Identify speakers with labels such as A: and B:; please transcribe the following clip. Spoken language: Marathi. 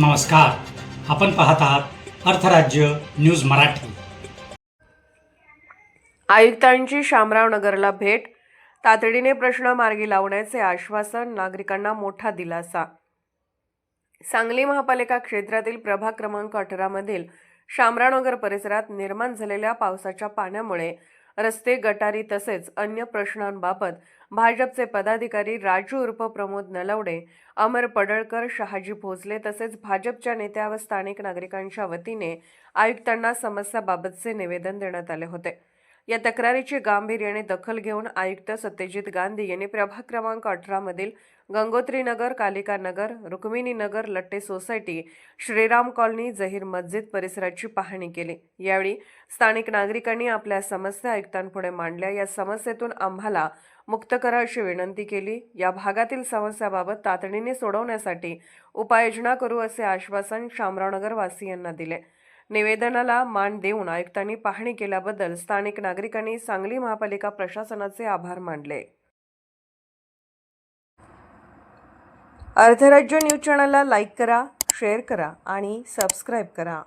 A: नमस्कार. आपण पाहत आहात अर्थराज्य न्यूज मराठी.
B: आयुक्तांची शामराव नगरला भेट. तातडीने प्रश्न मार्गी लावण्याचे आश्वासन नागरिकांना मोठा दिलासा. सांगली महापालिका क्षेत्रातील प्रभाग क्रमांक अठरामधील शामरावनगर परिसरात निर्माण झालेल्या पावसाच्या पाण्यामुळे रस्ते गटारी तसेच अन्य प्रश्नांबाबत भाजपचे पदाधिकारी राजू उर्फ प्रमोद नलवडे अमर पडळकर शहाजी भोसले तसेच भाजपच्या नेत्या व स्थानिक नागरिकांच्या वतीने आयुक्तांना समस्याबाबतचे निवेदन देण्यात आले होते. या तक्रारीची गांभीर्याने दखल घेऊन आयुक्त सत्यजित गांधी यांनी प्रभाग क्रमांक अठरामधील गंगोत्री नगर कालिका नगर रुक्मिणी नगर लट्टे सोसायटी श्रीराम कॉलनी जहीर मस्जिद परिसराची पाहणी केली. यावेळी स्थानिक नागरिकांनी आपल्या समस्या आयुक्तांपुढे मांडल्या. या समस्येतून आम्हाला मुक्त करा अशी विनंती केली. या भागातील समस्याबाबत तातडीने सोडवण्यासाठी उपाययोजना करू असे आश्वासन शामराव वासियांना दिले. निवेदनाला मान देऊन आयुक्तांनी पाहणी केल्याबद्दल स्थानिक नागरिकांनी सांगली महापालिका प्रशासनाचे आभार मानले. अर्थराज्य न्यूज चॅनलला लाईक करा शेअर करा आणि सबस्क्राईब करा.